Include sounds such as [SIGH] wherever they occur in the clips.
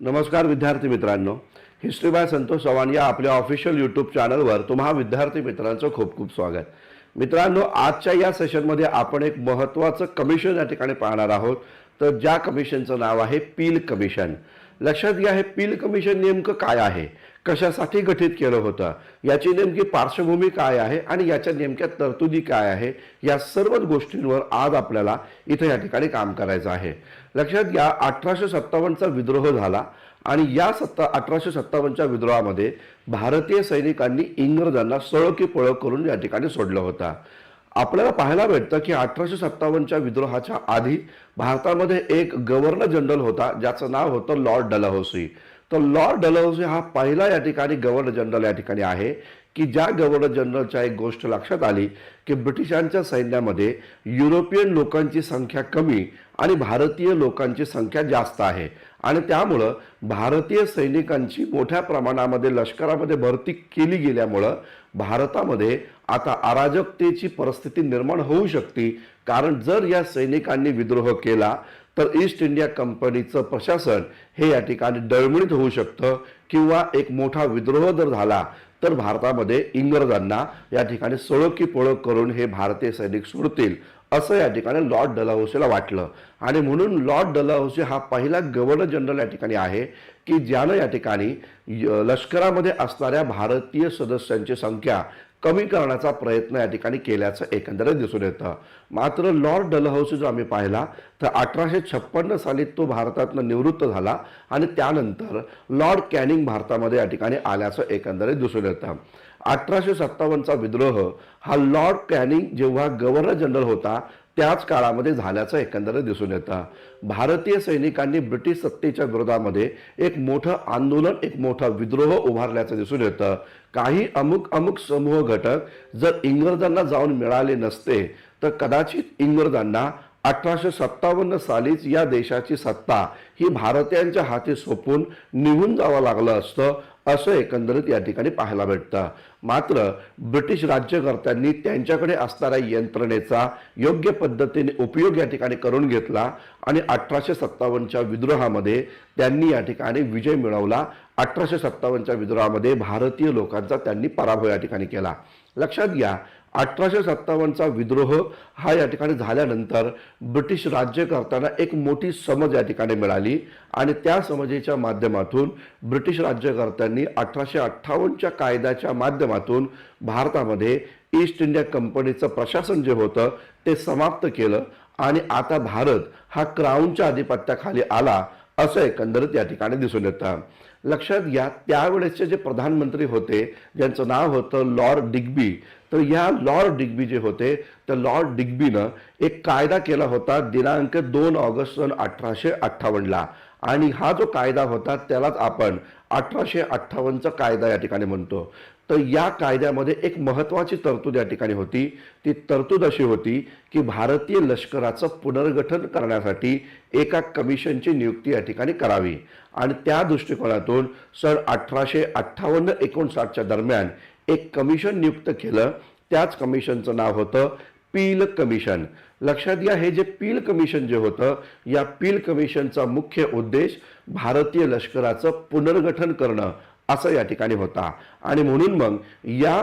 नमस्कार विद्यार्थी मित्रांनो हिस्ट्री बाय संतोष चव्हाण या आपल्या ऑफिशियल यूट्यूब चॅनलवर तुम्हा विद्यार्थी मित्रांचं खूप खूप स्वागत. मित्रांनो आजच्या या सेशनमध्ये आपण एक महत्त्वाचं कमिशन या ठिकाणी पाहणार आहोत. तर ज्या कमिशनचं नाव आहे पील कमिशन. लक्षात घ्या हे पील कमिशन नेमकं काय आहे? कशासाठी गठीत केलं होतं? याची नेमकी पार्श्वभूमी काय आहे आणि याच्या नेमक्या तरतुदी काय आहे? या सर्वच गोष्टींवर आज आपल्याला इथे या ठिकाणी काम करायचं आहे. लक्षात घ्या अठराशे सत्तावन्नचा विद्रोह झाला आणि या सत्ता अठराशे सत्तावन्नच्या विद्रोहामध्ये भारतीय सैनिकांनी इंग्रजांना सळो की करून या ठिकाणी सोडलं होतं. आपल्याला पाहायला भेटतं की अठराशे सत्तावन्नच्या विद्रोहाच्या आधी भारतामध्ये एक गव्हर्नर जनरल होता ज्याचं नाव होतं लॉर्ड डलहौसी. तर लॉर्ड डलहौसी हा पहिला या ठिकाणी गव्हर्नर जनरल या ठिकाणी आहे की ज्या गव्हर्नर जनरलच्या एक गोष्ट लक्षात आली की ब्रिटिशांच्या सैन्यामध्ये युरोपियन लोकांची संख्या कमी आणि भारतीय लोकांची संख्या जास्त आहे. आणि त्यामुळं भारतीय सैनिकांची मोठ्या प्रमाणामध्ये लष्करामध्ये भरती केली गेल्यामुळं भारतामध्ये आता अराजकतेची परिस्थिती निर्माण होऊ शकते. कारण जर या सैनिकांनी विद्रोह केला तर ईस्ट इंडिया कंपनीचं प्रशासन हे या ठिकाणी डळमळीत होऊ शकतं किंवा एक मोठा विद्रोह जर झाला तर भारतामध्ये इंग्रजांना या ठिकाणी सोळखी की करून हे भारतीय सैनिक सोडतील. असं या ठिकाणी लॉर्ड डलाहौसेला वाटलं. आणि म्हणून लॉर्ड डलाहौसे हा पहिला गव्हर्नर जनरल या ठिकाणी आहे की ज्यानं या ठिकाणी य- लष्करामध्ये असणाऱ्या भारतीय सदस्यांची संख्या कमी करण्याचा प्रयत्न या ठिकाणी केल्याचं एकंदरीत दिसून येतं. मात्र लॉर्ड डलहौसी जो आम्ही पाहिला तर अठराशे छप्पन्न साली तो भारतातनं निवृत्त झाला आणि त्यानंतर लॉर्ड कॅनिंग भारतामध्ये या ठिकाणी आल्याचं एकंदरीत दिसून येतं. अठराशे सत्तावन्नचा विद्रोह हा लॉर्ड कॅनिंग जेव्हा गव्हर्नर जनरल होता त्याच काळामध्ये झाल्याचं एकंदरीत दिसून येतं. भारतीय सैनिकांनी ब्रिटिश सत्तेच्या विरोधामध्ये एक मोठं आंदोलन एक मोठा विद्रोह उभारल्याचं दिसून येतं. काही अमुक अमुक समूह घटक जर इंग्रजांना जाऊन मिळाले नसते तर कदाचित इंग्रजांना अठराशे सत्तावन्न सालीच या देशाची सत्ता ही भारतीयांच्या हाती सोपून निघून जावं लागलं असतं असं एकंदरीत या ठिकाणी पाहायला भेटतं. मात्र ब्रिटिश राज्यकर्त्यांनी त्यांच्याकडे असणाऱ्या यंत्रणेचा योग्य पद्धतीने उपयोग या ठिकाणी करून घेतला आणि अठराशे सत्तावन्नच्या विद्रोहामध्ये त्यांनी या ठिकाणी विजय मिळवला. अठराशे सत्तावन्नच्या विद्रोहामध्ये भारतीय लोकांचा त्यांनी पराभव या ठिकाणी केला. लक्षात घ्या अठराशे सत्तावन्नचा विद्रोह हा या ठिकाणी झाल्यानंतर ब्रिटिश राज्यकर्त्यांना एक मोठी समज या ठिकाणी मिळाली आणि त्या समजेच्या माध्यमातून ब्रिटिश राज्यकर्त्यांनी अठराशे अठ्ठावन्नच्या कायद्याच्या माध्यमातून भारतामध्ये ईस्ट इंडिया कंपनीचं प्रशासन जे होतं ते समाप्त केलं आणि आता भारत हा क्राऊनच्या अधिपत्याखाली आला असं एकंदरीत या ठिकाणी दिसून येतं. लक्षात घ्या त्यावेळेसचे जे प्रधानमंत्री होते ज्यांचं नाव होतं लॉर्ड डिग्बी तर या लॉर्ड डिग्बी जे होते तर लॉर्ड डिग्बीनं एक कायदा केला होता दिनांक दोन ऑगस्ट सन अठराशे अठ्ठावन्नला. आणि हा जो कायदा होता त्यालाच आपण अठराशे अठ्ठावन्नचा कायदा या ठिकाणी म्हणतो. तर या कायद्यामध्ये एक महत्त्वाची तरतूद या ठिकाणी होती. ती तरतूद अशी होती की भारतीय लष्कराचं पुनर्गठन करण्यासाठी एका कमिशनची नियुक्ती या ठिकाणी करावी. आणि त्या दृष्टिकोनातून सन अठराशे अठ्ठावन्न एकोणसाठच्या दरम्यान एक कमिशन नियुक्त केलं. त्याच कमिशनचं नाव होतं पील कमिशन. लक्षात घ्या हे जे पील कमिशन जे होतं या पील कमिशनचा मुख्य उद्देश भारतीय लष्कराचं पुनर्गठन करणं असं या ठिकाणी होता. आणि म्हणून मग या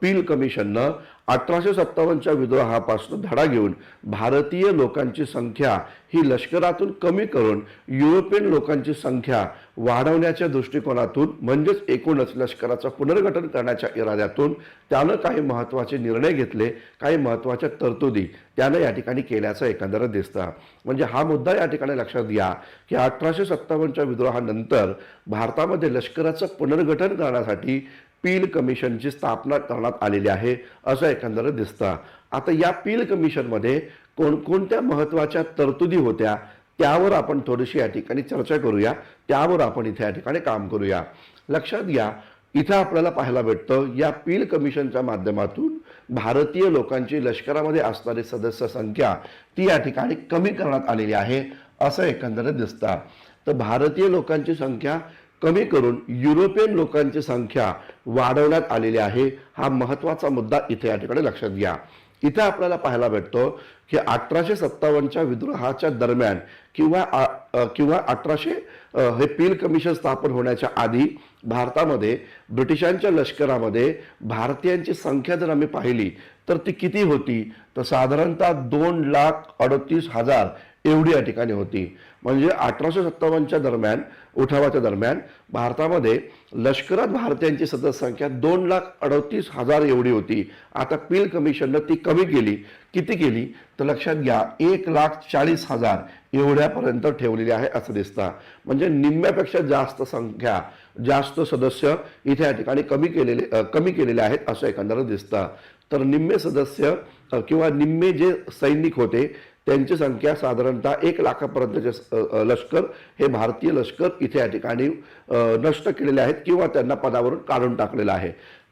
पील कमिशननं अठराशे सत्तावन्नच्या विद्रोहापासून धडा घेऊन भारतीय लोकांची संख्या ही लष्करातून कमी करून युरोपियन लोकांची संख्या वाढवण्याच्या दृष्टिकोनातून म्हणजेच एकूणच लष्कराचं पुनर्गठन करण्याच्या इराद्यातून त्यानं काही महत्त्वाचे निर्णय घेतले काही महत्त्वाच्या तरतुदी त्यानं या ठिकाणी केल्याचं एकंदरच दिसतं. म्हणजे हा मुद्दा या ठिकाणी लक्षात घ्या की अठराशे सत्तावन्नच्या विद्रोहानंतर भारतामध्ये लष्कराचं पुनर्गठन करण्यासाठी पील कमिशनची स्थापना करण्यात आलेली आहे असं एकंदरीत दिसतं. आता या पील कमिशनमध्ये कोणकोणत्या महत्त्वाच्या तरतुदी होत्या त्यावर आपण थोडीशी या ठिकाणी चर्चा करूया त्यावर आपण इथे या ठिकाणी काम करूया. लक्षात घ्या इथं आपल्याला पाहायला भेटतं या पील कमिशनच्या माध्यमातून भारतीय लोकांची लष्करामध्ये असणारी सदस्य संख्या ती या ठिकाणी कमी करण्यात आलेली आहे असं एकंदरीत दिसतं. तर भारतीय लोकांची संख्या कमी करून युरोपियन लोकांची संख्या वाढवण्यात आलेली आहे हा महत्त्वाचा मुद्दा इथे या ठिकाणी लक्षात घ्या. इथे आपल्याला पाहायला भेटतो की अठराशे सत्तावन्नच्या विद्रोहाच्या दरम्यान किंवा किंवा अठराशे हे पील कमिशन स्थापन होण्याच्या आधी भारतामध्ये ब्रिटिशांच्या लष्करामध्ये भारतीयांची संख्या जर आम्ही पाहिली तर ती किती होती? तर साधारणतः दोन लाख अडतीस हजार एवढी या ठिकाणी होती. म्हणजे अठराशे सत्तावन्नच्या दरम्यान उठावाच्या दरम्यान भारतामध्ये लष्करात भारतीयांची सदस्य संख्या दोन लाख अडतीस हजार एवढी होती. आता पील कमिशननं ती कमी केली. किती केली? तर लक्षात घ्या एक लाख चाळीस हजार एवढ्यापर्यंत ठेवलेली आहे असं दिसतं. म्हणजे निम्म्यापेक्षा जास्त संख्या जास्त सदस्य इथे या ठिकाणी कमी केलेले कमी केलेले आहेत असं एकंदरच दिसतं. तर निम्मे सदस्य किंवा निम्मे जे सैनिक होते त्यांची संख्या साधारणतः एक लाखापर्यंतचे लष्कर हे भारतीय लष्कर इथे या ठिकाणी नष्ट केलेले आहेत किंवा त्यांना पदावरून काढून टाकलेलं आहे.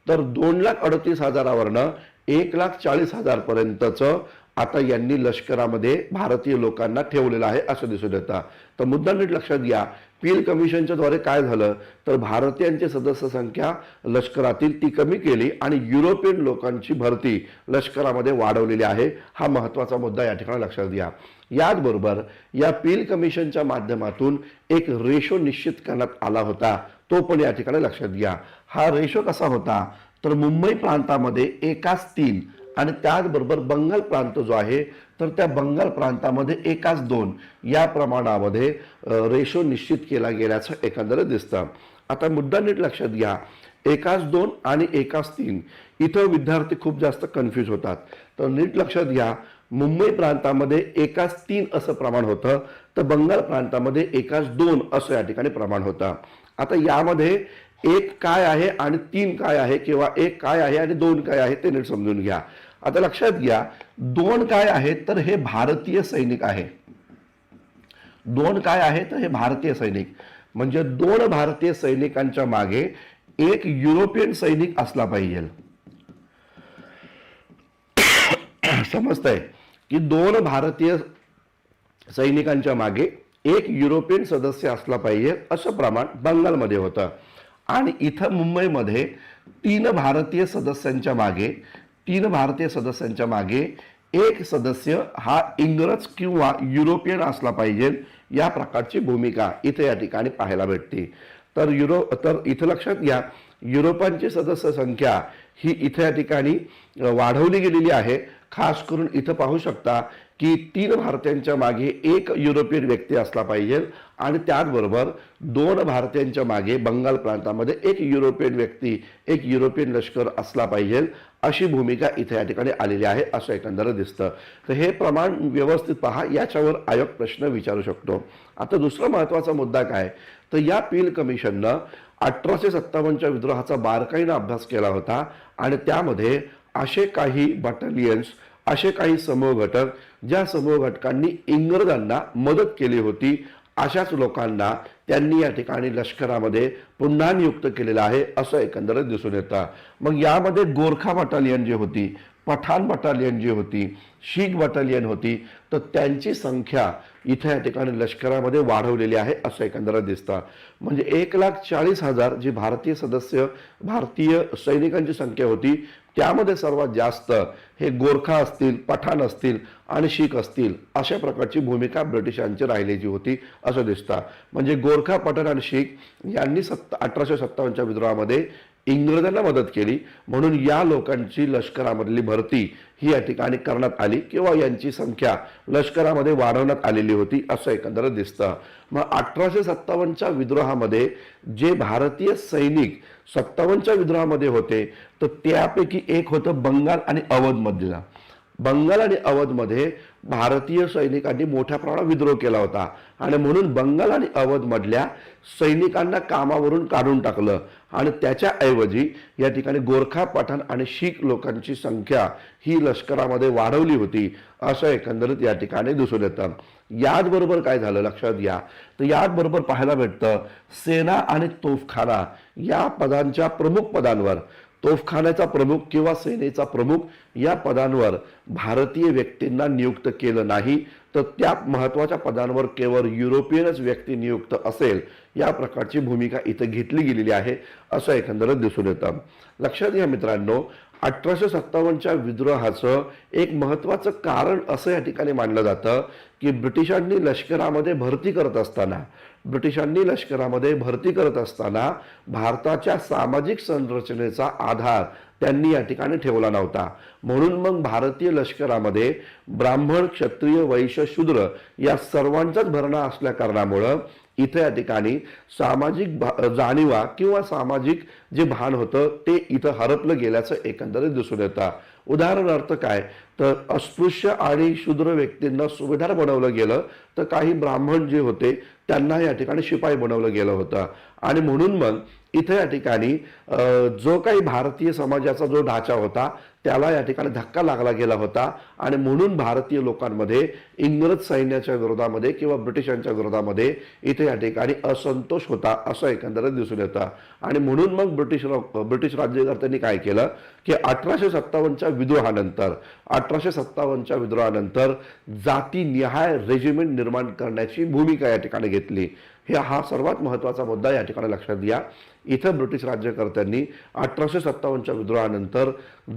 तर दोन लाख अडतीस हजारावरनं एक लाख चाळीस हजारपर्यंतचं आता यांनी लष्करामध्ये भारतीय लोकांना ठेवलेलं आहे असं दिसून येतं. तर मुद्दा नीट लक्षात घ्या पील कमिशनच्या द्वारे काय झालं? तर भारतीयांची सदस्य संख्या लष्करातील ती कमी केली आणि युरोपियन लोकांची भरती लष्करामध्ये वाढवलेली आहे. हा महत्त्वाचा मुद्दा या ठिकाणी लक्षात घ्या. याचबरोबर या पील कमिशनच्या माध्यमातून एक रेशो निश्चित करण्यात आला होता. तो पण या ठिकाणी लक्षात घ्या. हा रेशो कसा होता? तर मुंबई प्रांतामध्ये एकाच तीन आणि त्याचबरोबर बंगाल प्रांत जो आहे तर त्या बंगाल प्रांतामध्ये एकाच दोन या प्रमाणामध्ये रेशो निश्चित केला गेल्याचं एकंदरीत दिसतं. आता मुद्दा नीट लक्षात घ्या. एकाच दोन आणि एकाच तीन. इथं विद्यार्थी खूप जास्त कन्फ्यूज होतात. तर नीट लक्षात घ्या. मुंबई प्रांतामध्ये एकाच तीन असं प्रमाण होतं तर बंगाल प्रांतामध्ये एकाच दोन असं या ठिकाणी प्रमाण होतं. आता यामध्ये एक काय आहे आणि तीन काय आहे किंवा एक काय आहे आणि दोन काय आहे ते नीट समजून घ्या. आता लक्षात घ्या दोन काय आहेत तर हे भारतीय सैनिक आहे. दोन काय आहे तर हे भारतीय सैनिक. म्हणजे दोन भारतीय सैनिकांच्या मागे एक युरोपियन सैनिक असला पाहिजे. [COUGHS] समजतंय की दोन भारतीय सैनिकांच्या मागे एक युरोपियन सदस्य असला पाहिजे असं प्रमाण बंगालमध्ये होतं. आणि इथं मुंबईमध्ये तीन भारतीय सदस्यांच्या मागे तीन भारतीय सदस्यांच्या मागे एक सदस्य हा इंग्रज किंवा युरोपियन असला पाहिजे या प्रकारची भूमिका इथे या ठिकाणी पाहायला भेटते. तर युरो तर इथं लक्षात घ्या युरोपांची सदस्य संख्या ही इथे या ठिकाणी वाढवली गेलेली आहे. खास करून इथं पाहू शकता की तीन भारतीयांच्या मागे एक युरोपियन व्यक्ती असला पाहिजे. आणि त्याचबरोबर दोन भारतीयांच्या मागे बंगाल प्रांतामध्ये एक युरोपियन व्यक्ती एक युरोपियन लष्कर असला पाहिजे अशी भूमिका इथे या ठिकाणी आलेली आहे असं एकंदरच दिसतं. तर हे प्रमाण व्यवस्थित पहा याच्यावर आयोग प्रश्न विचारू शकतो. आता दुसरा महत्त्वाचा मुद्दा काय? तर या पील कमिशननं अठराशे सत्तावन्नच्या विद्रोहाचा बारकाईनं अभ्यास केला होता आणि त्यामध्ये असे काही बटालियन्स असे काही समूह घटक ज्या समूह घटकांनी इंग्रजांना मदत केली होती अशाच लोकांना त्यांनी या ठिकाणी लष्करामध्ये पुन्हा नियुक्त केलेलं आहे असं एकंदरीत दिसून येतं. मग यामध्ये गोरखा बटालियन जी होती पठाण बटालियन जी होती शीख बटालियन होती तर त्यांची संख्या इथे या ठिकाणी लष्करामध्ये वाढवलेली आहे असं एकंदरीत दिसतं. म्हणजे एक लाख चाळीस हजार जी भारतीय सदस्य भारतीय सैनिकांची संख्या होती त्यामध्ये सर्वात जास्त हे गोरखा असतील पठाण असतील आणि शीख असतील अशा प्रकारची भूमिका ब्रिटिशांची राहिलेली होती असं दिसतं. म्हणजे गोरखा पठाण आणि शीख यांनी सत्ता अठराशे सत्तावन्नच्या विद्रोहामध्ये इंग्रजांना मदत केली. म्हणून या लोकांची लष्करामधली भरती ही या ठिकाणी करण्यात आली किंवा यांची संख्या लष्करामध्ये वाढवण्यात आलेली होती असं एकंदरच दिसतं. मग अठराशे सत्तावन्नच्या विद्रोहामध्ये जे भारतीय सैनिक सत्तावन्नच्या विद्रोहामध्ये होते तर त्यापैकी एक होतं बंगाल आणि अवधमधला बंगाल आणि अवधमध्ये भारतीय सैनिकांनी मोठ्या प्रमाणात विद्रोह केला होता. आणि म्हणून बंगाल आणि अवधमधल्या सैनिकांना कामावरून काढून टाकलं. आणि त्याच्याऐवजी या ठिकाणी गोरखा पठाण आणि शीख लोकांची संख्या ही लष्करामध्ये वाढवली होती असं एकंदरीत या ठिकाणी दिसून येतं. याचबरोबर काय झालं लक्षात घ्या. तर याचबरोबर पाहायला भेटतं सेना आणि तोफखाना या पदांच्या प्रमुख पदांवर तोफखान्याचा प्रमुख किंवा सेनेचा प्रमुख या पदांवर भारतीय व्यक्तींना नियुक्त केलं नाही तर त्या महत्त्वाच्या पदांवर केवळ युरोपियनच व्यक्ती नियुक्त असेल या प्रकारची भूमिका इथं घेतली गेलेली आहे असं एकंदरच दिसून येतं. लक्षात घ्या मित्रांनो अठराशे सत्तावन्नच्या विद्रोहाचं एक महत्त्वाचं कारण असं या ठिकाणी मानलं जातं की ब्रिटिशांनी लष्करामध्ये भरती करत असताना ब्रिटिशांनी लष्करामध्ये भरती करत असताना भारताच्या सामाजिक संरचनेचा आधार त्यांनी या ठिकाणी ठेवला नव्हता. म्हणून मग भारतीय लष्करामध्ये ब्राह्मण क्षत्रिय वैश्य शूद्र या सर्वांचाच भरणा असल्या कारणामुळं इथे या ठिकाणी सामाजिक भा- जाणीवा किंवा सामाजिक जे भान होतं ते इथं हरपलं गेल्याचं एकंदरीत दिसून येतं. उदाहरणार्थ काय? तर अस्पृश्य आणि शूद्र व्यक्तींना सुभेदार बनवलं गेलं तर काही ब्राह्मण जे होते त्यांना या ठिकाणी शिपाई बनवलं गेलं होतं. आणि म्हणून मग इथे या ठिकाणी जो काही भारतीय समाजाचा जो ढाचा होता त्याला या ठिकाणी धक्का लागला गेला होता. आणि म्हणून भारतीय लोकांमध्ये इंग्रज सैन्याच्या विरोधामध्ये किंवा ब्रिटिशांच्या विरोधामध्ये इथे या ठिकाणी असंतोष होता असं एकंदरीत दिसून येतं. आणि म्हणून मग ब्रिटिश ब्रिटिश राज्यकर्त्यांनी काय केलं? की अठराशे सत्तावन्नच्या विद्रोहानंतर अठराशे सत्तावन्नच्या विद्रोहानंतर जातीनिहाय रेजिमेंट निर्माण करण्याची भूमिका या ठिकाणी घेतली. हे हा सर्वात महत्त्वाचा मुद्दा या ठिकाणी लक्षात घ्या. इथं ब्रिटिश राज्यकर्त्यांनी अठराशे सत्तावन्नच्या विद्रोहानंतर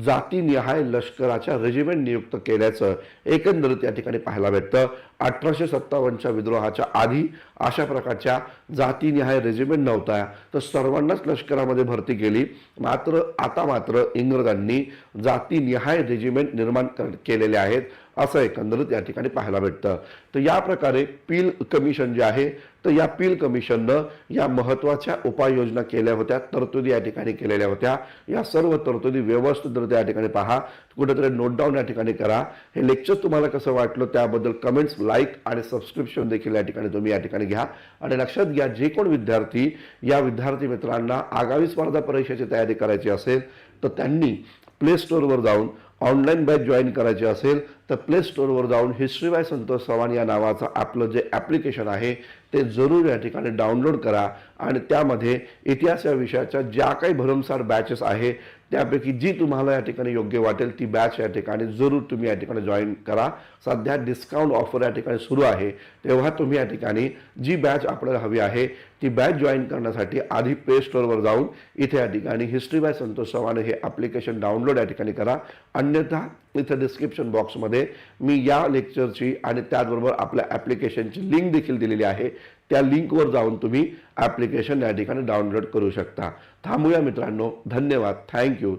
जातीनिहाय लष्कराच्या रेजिमेंट नियुक्त केल्याचं एकंदरीत या ठिकाणी पाहायला भेटतं. अठराशे सत्तावन्नच्या विद्रोहाच्या आधी अशा प्रकारच्या जातीनिहाय रेजिमेंट नव्हता. तर सर्वांनाच लष्करामध्ये भरती केली. मात्र आता मात्र इंग्रजांनी जातीनिहाय रेजिमेंट निर्माण कर केलेले आहेत. असं एकंदरीत या ठिकाणी पाहायला भेटतं. तर या प्रकारे पील कमिशन जे आहे तर या पील कमिशननं या महत्त्वाच्या उपाययोजना केल्या होत्या तरतुदी या ठिकाणी केलेल्या होत्या. या सर्व तरतुदी व्यवस्थितरित्या या ठिकाणी पहा. कुठेतरी नोट डाऊन या ठिकाणी करा. हे लेक्चर तुम्हाला कसं वाटलं त्याबद्दल कमेंट्स लाईक आणि सबस्क्रिप्शन देखील या ठिकाणी तुम्ही या ठिकाणी घ्या. आणि लक्षात घ्या जे कोण विद्यार्थी या विद्यार्थी मित्रांना आगामी स्पर्धा परीक्षेची तयारी करायची असेल तर त्यांनी प्ले स्टोअरवर जाऊन ऑनलाईन बॅच जॉईन करायची असेल तर प्ले स्टोअरवर जाऊन हिस्ट्री बाय संतोष चव्हाण या नावाचं आपलं जे ॲप्लिकेशन आहे ते जरूर या ठिकाणी डाउनलोड करा. आणि त्यामध्ये इतिहास या विषयाच्या ज्या काही भरमसाठ बॅचेस आहे त्यापैकी जी तुम्हाला या ठिकाणी योग्य वाटेल ती बॅच या ठिकाणी जरूर तुम्ही या ठिकाणी जॉईन करा. सध्या डिस्काउंट ऑफर या ठिकाणी सुरू आहे. तेव्हा तुम्ही या ठिकाणी जी बॅच आपल्याला हवी आहे ती बॅच जॉईन करण्यासाठी आधी प्ले स्टोअरवर जाऊन इथे या ठिकाणी हिस्ट्री बाय संतोष चव्हाण हे ॲप्लिकेशन डाउनलोड या ठिकाणी करा. अन्यथा इथं डिस्क्रिप्शन बॉक्समध्ये मी या लेक्चरची आणि त्याचबरोबर आपल्या ॲप्लिकेशनची लिंक देखील दिलेली आहे. त्या लिंकवर जाऊन तुम्ही ॲप्लिकेशन या ठिकाणी डाउनलोड करू शकता. थांबूया मित्रांनो. धन्यवाद. थँक्यू.